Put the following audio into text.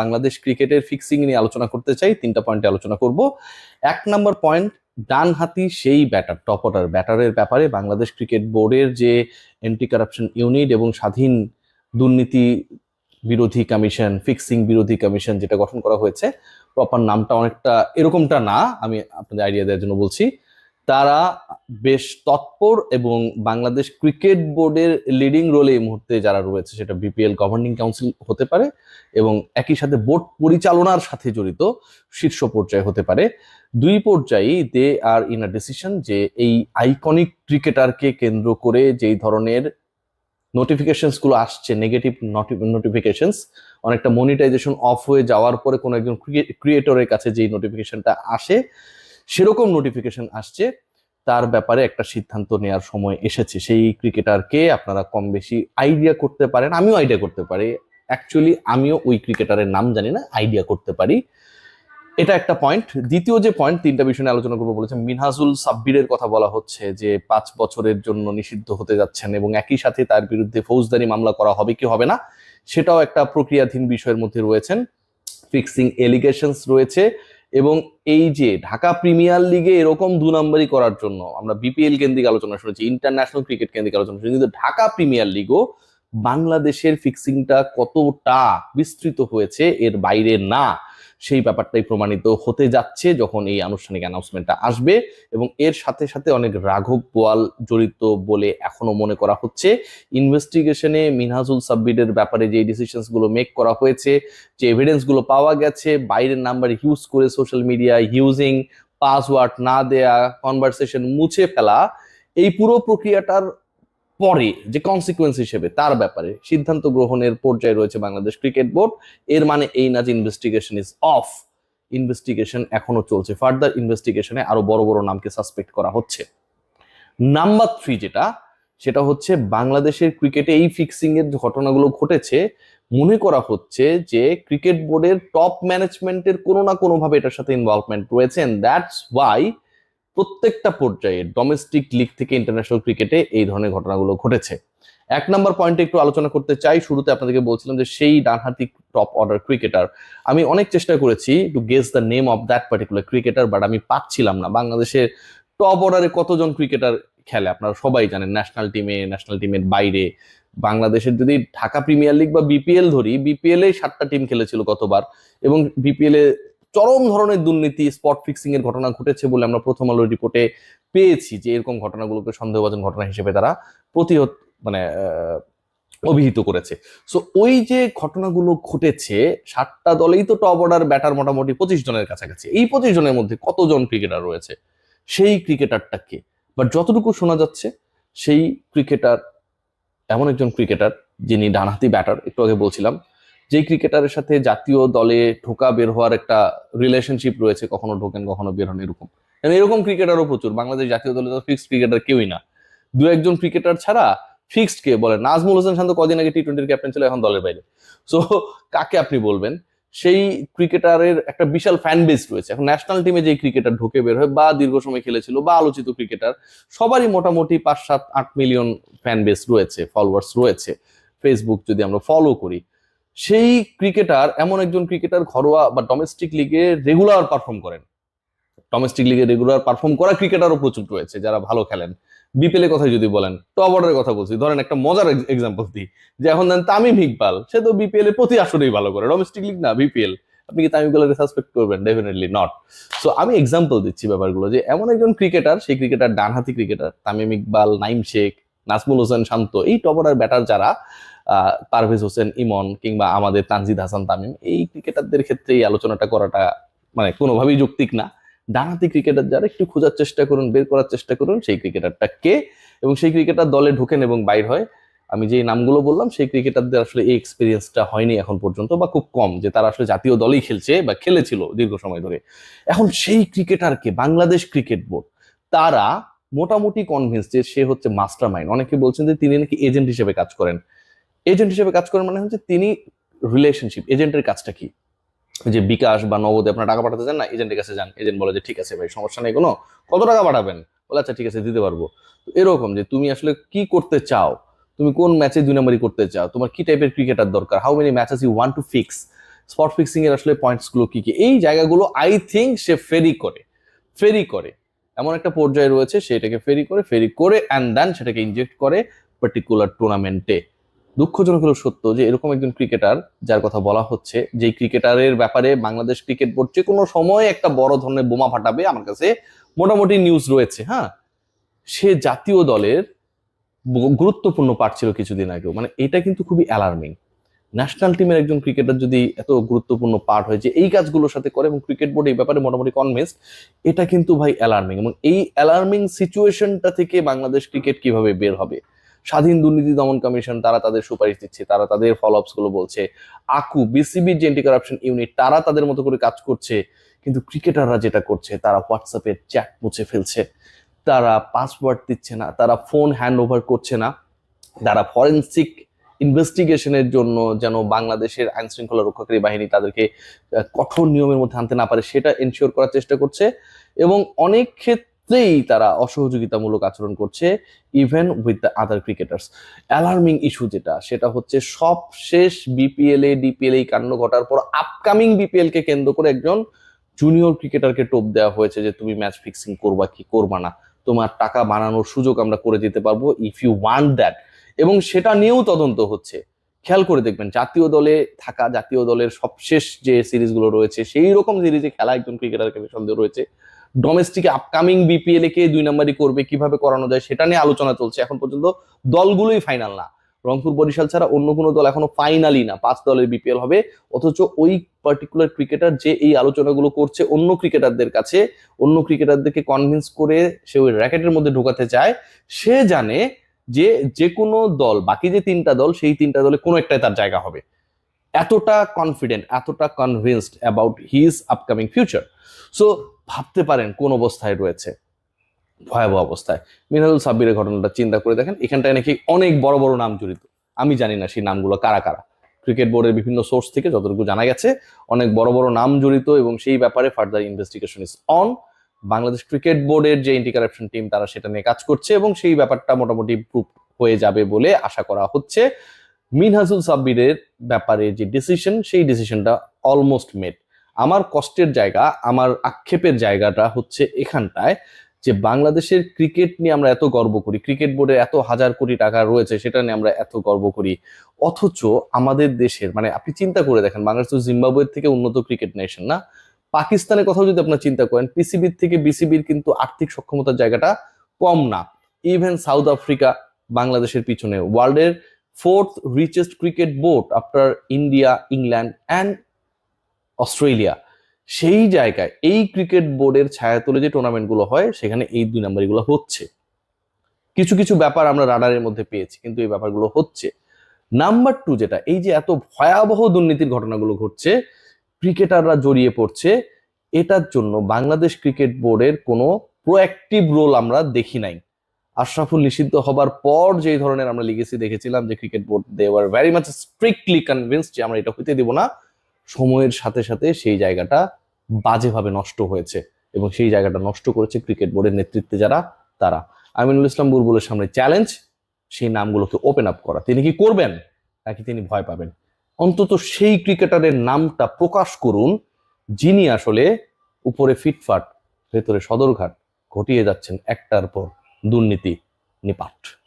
বাংলাদেশ ক্রিকেটের ফিক্সিং নিয়ে আলোচনা করতে চাই, তিনটা পয়েন্টে আলোচনা করব। এক নম্বর পয়েন্ট ডান হাতি সেই ব্যাটার টপ অর্ডার ব্যাটারের ব্যাপারে বাংলাদেশ ক্রিকেট বোর্ডের যে অ্যান্টি কারাপশন ইউনিট এবং স্বাধীন দুর্নীতি বিরোধী কমিশন ফিক্সিং বিরোধী কমিশন যেটা গঠন করা হয়েছে প্রপার নামটা অনেকটা এরকমটা না, আমি আপনাদের আইডিয়া দেওয়ার জন্য বলছি। তারা বেশ তৎপর এবং বাংলাদেশ ক্রিকেট বোর্ডের লিডিং রোলে এই মুহূর্তে যারা রয়েছে, সেটা বিপিএল গভর্নিং কাউন্সিল হতে পারে এবং একই সাথে বোর্ড পরিচালনার সাথে জড়িত শীর্ষ পর্যায়ে হতে পারে। দুই পর্যায়েই দে আর ইন আ ডিসিশন যে এই আইকনিক ক্রিকেটারকে কেন্দ্র করে যেই ধরনের নোটিফিকেশনসগুলো আসছে নেগেটিভ নোটিফিকেশনস অনেকটা মনিটাইজেশন অফ হয়ে যাওয়ার পরে কোনো একজন ক্রিয়েটরের কাছে যেই নোটিফিকেশনটা আসে সেরকম নোটিফিকেশন আসছে, তার ব্যাপারে একটা সিদ্ধান্ত নেওয়ার সময় এসেছে। সেই ক্রিকেটারকে আপনারা কম বেশি আইডিয়া করতে পারেন, আমিও আইডিয়া করতে পারি। অ্যাকচুয়ালি আমিও ওই ক্রিকেটারের নাম জানি না আইডিয়া করতে পারি। এটা একটা পয়েন্ট দ্বিতীয় যে পয়েন্ট তিনটা বিষয় নিয়ে আলোচনা করব বলেছে মিনহাজুল সাব্বিরের কথা বলা হচ্ছে যে, পাঁচ বছরের জন্য নিষিদ্ধ হতে যাচ্ছেন এবং একই সাথে তার বিরুদ্ধে ফৌজদারি মামলা করা হবে কি হবে না, সেটাও একটা প্রক্রিয়াধীন বিষয়ের মধ্যে রয়েছেন। ফিক্সিং এলিগেশনস রয়েছে। এবং এই যে ঢাকা প্রিমিয়ার লিগে এরকম দু নম্বরই করার জন্য, আমরা বিপিএল কেন্দ্রিক আলোচনা শুনেছি ইন্টারন্যাশনাল ক্রিকেট কেন্দ্রিক আলোচনা শুনেছি, কিন্তু ঢাকা প্রিমিয়ার লিগও বাংলাদেশের ফিক্সিংটা কতটা বিস্তৃত হয়েছে, এর বাইরে না। সেই ব্যাপারটাই প্রমাণিত হতে যাচ্ছে যখন এই আনুষ্ঠানিক অ্যানাউন্সমেন্টটা আসবে এবং এর সাথে সাথে অনেক রাঘব বোয়াল জড়িত বলে এখনও মনে করা হচ্ছে। ইনভেস্টিগেশনে মিনহাজুল সাব্বিরের ব্যাপারে যে ডিসিশনসগুলো মেক করা হয়েছে, যে এভিডেন্সগুলো পাওয়া গেছে, বাইরের নাম্বার ইউজ করে সোশ্যাল মিডিয়া ইউজিং পাসওয়ার্ড না দেয়া কনভারসেশন মুছে ফেলা, এই পুরো প্রক্রিয়াটার পরে যে কনসিকুয়েন্স হিসেবে, তার ব্যাপারে সিদ্ধান্ত গ্রহণের পর্যায়ে রয়েছে বাংলাদেশ ক্রিকেট বোর্ড। এর মানে এই না যে ইনভেস্টিগেশন ইজ অফ ইনভেস্টিগেশন এখনও চলছে। ফার্দার ইনভেস্টিগেশনে আরও বড় বড় নামকে সাসপেক্ট করা হচ্ছে। নাম্বার থ্রি যেটা, সেটা হচ্ছে বাংলাদেশের ক্রিকেটে এই ফিক্সিং এর ঘটনাগুলো ঘটেছে, মনে করা হচ্ছে যে ক্রিকেট বোর্ডের টপ ম্যানেজমেন্টের কোনো না কোনোভাবে এটার সাথে ইনভলভমেন্ট রয়েছে দ্যাটস ওয়াই প্রত্যেকটা পর্যায়ে ডোমেস্টিক লিগ থেকে ইন্টারন্যাশনাল ক্রিকেটে এই ধরনের ঘটনাগুলো ঘটেছে। এক নম্বর পয়েন্টে একটু আলোচনা করতে চাই। শুরুতে আপনাদেরকে বলছিলাম যে সেই ডানহাতি টপ অর্ডার ক্রিকেটার আমি অনেক চেষ্টা করেছি to guess the name of that particular cricketer but আমি পাচ্ছিলাম না। বাংলাদেশের টপ অর্ডারে কতজন ক্রিকেটার খেলে? আপনারা সবাই জানেন ন্যাশনাল টিমে ন্যাশনাল টিমের বাইরে। বাংলাদেশের যদি ঢাকা প্রিমিয়ার লিগ বা বিপিএল ধরি বিপিএল এ সাতটা টিম খেলেছিল গতবার এবং বিপিএল এ চরম ধরনের দুর্নীতি স্পট ফিক্সিং এর ঘটনা ঘটেছে বলে আমরা প্রথম আলো রিপোর্টে পেয়েছি যে এরকম ঘটনাগুলোকে সন্দেহভাজন ঘটনা হিসেবে তারা প্রতিহত মানে অভিহিত করেছে। সো ওই যে ঘটনাগুলো ঘটেছে, সাতটা দলেই তো টপ অর্ডার ব্যাটার মোটামুটি পঁচিশ জনের কাছাকাছি। এই পঁচিশ জনের মধ্যে কতজন ক্রিকেটার রয়েছে? সেই ক্রিকেটারটা কে? বাট যতটুকু শোনা যাচ্ছে, সেই ক্রিকেটার এমন একজন ক্রিকেটার যিনি ডানহাতি ব্যাটার একটু আগে বলছিলাম যেই ক্রিকেটারের সাথে জাতীয় দলে ঢোকা বের হওয়ার একটা রিলেশনশিপ রয়েছে, কখনো ঢোকেন, কখনো বের হন, এরকম। এরকম ক্রিকেটারও প্রচুর। বাংলাদেশ জাতীয় দলে তো ফিক্সড ক্রিকেটার কেউই না। দু একজন ক্রিকেটার ছাড়া ফিক্সড কে বলে? নাজমুল হোসেন শান্ত কদিন আগে টি টোয়েন্টির ক্যাপ্টেন ছিল, এখন দলের বাইরে। সো কাকে আপনি বলবেন? সেই ক্রিকেটারের একটা বিশাল ফ্যান বেস রয়েছে। এখন ন্যাশনাল টিমে যে ক্রিকেটার ঢুকে বের হয়, বা দীর্ঘ সময় খেলেছিল, বা আলোচিত ক্রিকেটার সবারই মোটামুটি পাঁচ সাত আট মিলিয়ন ফ্যান বেস রয়েছে ফলোয়ার্স রয়েছে। ফেসবুক যদি আমরা ফলো করি সেই ক্রিকেটার এমন একজন ক্রিকেটার ঘরোয়া বা ডোমেস্টিক লিগে রেগুলার পারফর্ম করেন। ডোমেস্টিক লিগে রেগুলার পারফর্ম করা ক্রিকেটারও প্রচুর রয়েছে, যারা ভালো খেলেন। বিপিএল এর কথা যদি বলেন টপ অর্ডারের কথা বলছি, ধরেন একটা মজার এক্সাম্পল দিই, যে এখন দেন তামিম ইকবাল, সে তো বিপিএল এর প্রতি আসরেই ভালো করে ডোমেস্টিক লিগ না বিপিএল আপনি কি তামিম ইকবালের সাসপেক্ট করবেন? ডেফিনেটলি নট সো আমি এক্সাম্পল দিচ্ছি ব্যাপারগুলো, যে এমন একজন ক্রিকেটার সেই ক্রিকেটার ডানহাতি ক্রিকেটার তামিম ইকবাল, নাইম শেখ নাজমুল হোসেন শান্ত, এই টপ অর্ডার ব্যাটার যারা পারভেজ হোসেন, ইমন কিংবা আমাদের তানজিদ হাসান তামিম, এই ক্রিকেটারদের ক্ষেত্রে এই আলোচনাটা করাটা মানে কোনোভাবেই যৌক্তিক না। ডানহাতি ক্রিকেটার যারা, একটু খোঁজার চেষ্টা করুন, বের করার চেষ্টা করুন, সেই ক্রিকেটারটা কে? এবং সেই ক্রিকেটার দলে ঢোকেন এবং বাইর হয়। আমি যে নামগুলো বললাম, সেই ক্রিকেটারদের আসলে এই এক্সপিরিয়েন্সটা হয়নি এখন পর্যন্ত বা খুব কম, যে তারা আসলে জাতীয় দলেই খেলছে বা খেলেছিল দীর্ঘ সময় ধরে। এখন সেই ক্রিকেটারকে বাংলাদেশ ক্রিকেট বোর্ড তারা মোটামুটি কনভিন্স যে সে হচ্ছে মাস্টার মাইন্ড অনেকে বলছেন যে তিনি নাকি এজেন্ট হিসেবে কাজ করেন। এজেন্ট হিসেবে কাজ করেন মানে হচ্ছে তিনি রিলেশনশিপ এজেন্টের কাজটা কি? যে বিকাশ বা নগদে আপনার টাকা পাঠাতে চান না? এজেন্টের কাছে যান। এজেন্ট বলে যে, ঠিক আছে ভাই, সমস্যা নেই কোনো। কত টাকা পাঠাবেন? বলে আচ্ছা ঠিক আছে, দিতে পারব। তো এরকম যে তুমি আসলে কি করতে চাও? তুমি কোন ম্যাচে দুই নম্বরই করতে চাও? তোমার কি টাইপের ক্রিকেটার দরকার? How many matches you want to fix spot fixing এর আসলে পয়েন্টসগুলো কি কি? এই জায়গাগুলো আই থিঙ্ক সে ফেরি করে। ফেরি করে। এমন একটা পর্যায়ে রয়েছে, সেটাকে ফেরি করে ফেরি করে অ্যান্ড দেন সেটাকে ইনজেক্ট করে পার্টিকুলার টুর্নামেন্টে দুঃখজনক হলো সত্য যে এরকম একজন ক্রিকেটার যার কথা বলা হচ্ছে যে ক্রিকেটারের ব্যাপারে বাংলাদেশ ক্রিকেট বোর্ড যে কোনো সময় একটা বড় ধরনের বোমা ফাটাবে, আমার কাছে মোটামুটি নিউজ রয়েছে হ্যাঁ? সে জাতীয় দলের গুরুত্বপূর্ণ পার্ট ছিল কিছুদিন আগেও। মানে এটা কিন্তু খুবই অ্যালার্মিং ন্যাশনাল টিমের একজন ক্রিকেটার যদি এত গুরুত্বপূর্ণ পার্ট হয় যে এই কাজগুলোর সাথে করে এবং ক্রিকেট বোর্ড এই ব্যাপারে মোটামুটি কনভিন্স এটা কিন্তু ভাই অ্যালার্মিং এবং এই অ্যালার্মিং সিচুয়েশনটা থেকে বাংলাদেশ ক্রিকেট কীভাবে বের হবে? স্বাধীন দুর্নীতি দমন কমিশন তারা তাদের সুপারিশ দিচ্ছে, তারা তাদের ফলো গুলো বলছে, আকু বিসিবির যে এন্টি কারাপশন ইউনিট তারা তাদের মতো করে কাজ করছে, কিন্তু ক্রিকেটাররা যেটা করছে, তারা হোয়াটসঅ্যাপে চ্যাট মুছে ফেলছে। তারা পাসওয়ার্ড দিচ্ছে না, তারা ফোন হ্যান্ড ওভার করছে না, তারা ফরেন্সিক ইনভেস্টিগেশনের জন্য যেন বাংলাদেশের আইন শৃঙ্খলা রক্ষাকারী বাহিনী তাদেরকে কঠোর নিয়মের মধ্যে আনতে না পারে, সেটা এনশিওর করার চেষ্টা করছে এবং অনেক ক্ষেত্রেই তারা অসহযোগিতামূলক আচরণ করছে even with the other cricketers alarming issue যেটা, সেটা হচ্ছে সব শেষ বিপিএল এ ডিপিএল এই কাণ্ড ঘটার পর আপকামিং বিপিএল কে কেন্দ্র করে একজন জুনিয়র ক্রিকেটারকে টোপ দেওয়া হয়েছে যে, তুমি ম্যাচ ফিক্সিং করবা কি করবা না? তোমার টাকা বানানোর সুযোগ আমরা করে দিতে পারব। ইফ ইউ ওয়ান্ট দ্যাট এবং সেটা নিয়েও তদন্ত হচ্ছে। খেয়াল করে দেখবেন, জাতীয় দলে থাকা, জাতীয় দলের সবশেষ যে সিরিজগুলো রয়েছে, সেই রকম সিরিজে খেলা একজন ক্রিকেটারকে সন্দেহ রয়েছে। ডোমেস্টিকে আপকামিং বিপিএল কে দুই নাম্বারই করবে, কীভাবে করানো যায় সেটা নিয়ে আলোচনা চলছে। এখন পর্যন্ত দলগুলোই ফাইনাল না। রংপুর বরিশাল ছাড়া অন্য কোনো দল এখনও ফাইনালই না। পাঁচ দলের বিপিএল হবে। অথচ ওই পার্টিকুলার ক্রিকেটার যে এই আলোচনাগুলো করছে অন্য ক্রিকেটারদের কাছে, অন্য ক্রিকেটারদেরকে কনভিন্স করে সে ওই র্যাকেটের মধ্যে ঢোকাতে চায়, সে জানে যে যে কোনো দল, বাকি যে তিনটা দল, সেই তিনটা দলে কোনো একটাই তার জায়গা হবে। এতটা কনফিডেন্ট এতটা convinced about his upcoming future so ভাবতে পারেন কোন অবস্থায় রয়েছে। ভয়াবহ অবস্থায়। মিনারুল সাব্বিরের ঘটনাটা চিন্তা করে দেখেন, এখানটায় নাকি অনেক বড় বড় নাম জড়িত। আমি জানি না সেই নামগুলো কারা কারা। ক্রিকেট বোর্ডের বিভিন্ন সোর্স থেকে যতটুকু জানা গেছে, অনেক বড় বড় নাম জড়িত এবং সেই ব্যাপারে further investigation is on Bangladesh cricket বোর্ডের যে এন্টি কারাপশন টিম তারা সেটা নিয়ে কাজ করছে এবং সেই ব্যাপারটা মোটামুটি প্রুফ হয়ে যাবে বলে আশা করা হচ্ছে। মিনহাজুল সাব্বিরের ব্যাপারে যে ডিসিশন সেই ডিসিশনটা অলমোস্ট মেড আমার কষ্টের জায়গা, আমার আক্ষেপের জায়গাটা হচ্ছে এখানটায় যে বাংলাদেশের ক্রিকেট নিয়ে আমরা এত গর্ব করি, ক্রিকেট বোর্ডে এত হাজার কোটি টাকা রয়েছে, সেটা নিয়ে আমরা এত গর্ব করি। অথচ আমাদের দেশের মানে আপনি চিন্তা করে দেখেন, বাংলাদেশ তো জিম্বাবুয়ের থেকে উন্নত ক্রিকেট নেশন না পাকিস্তানের কথাও যদি আপনার চিন্তা করেন পিসিবির থেকে বিসিবির কিন্তু আর্থিক সক্ষমতার জায়গাটা কম না। ইভেন সাউথ আফ্রিকা বাংলাদেশের পিছনে। ওয়ার্ল্ডের fourth richest cricket board after India England and Australia সেই জায়গায়, এই ক্রিকেট বোর্ডের ছায়াতলে যে টুর্নামেন্টগুলো হয়, সেখানে এই দুই নাম্বারগুলো হচ্ছে। কিছু কিছু ব্যাপার আমরা রাডারের মধ্যে পেয়েছি, কিন্তু এই ব্যাপারগুলো হচ্ছে। নাম্বার টু যেটা, এই যে এত ভয়াবহ দুর্নীতির ঘটনাগুলো ঘটছে ক্রিকেটাররা জড়িয়ে পড়ছে, এটার জন্য বাংলাদেশ ক্রিকেট বোর্ডের কোনো প্রোঅ্যাক্টিভ রোল আমরা দেখি নাই। আশরাফুল নিষিদ্ধ হবার পর যে ধরনের আমরা লিগেসি দেখেছিলাম যে cricket board they were very much strictly convince যে আমরা এটা হইতে দিব না। সময়ের সাথে সাথে সেই জায়গাটা বাজেভাবে নষ্ট হয়েছে এবং সেই জায়গাটা নষ্ট করেছে ক্রিকেট বোর্ডের নেতৃত্বে যারা, তারা। আমিনুল ইসলাম বুলবুলের সামনে চ্যালেঞ্জ সেই নামগুলোকে ওপেন আপ করা। তিনি কি করবেন? নাকি তিনি ভয় পাবেন? অন্তত সেই ক্রিকেটারের নামটা প্রকাশ করুন, যিনি আসলে উপরে ফিটফাট, ভেতরে সদরঘাট ঘটিয়ে যাচ্ছেন একটার পর দুর্নীতি নিপাট।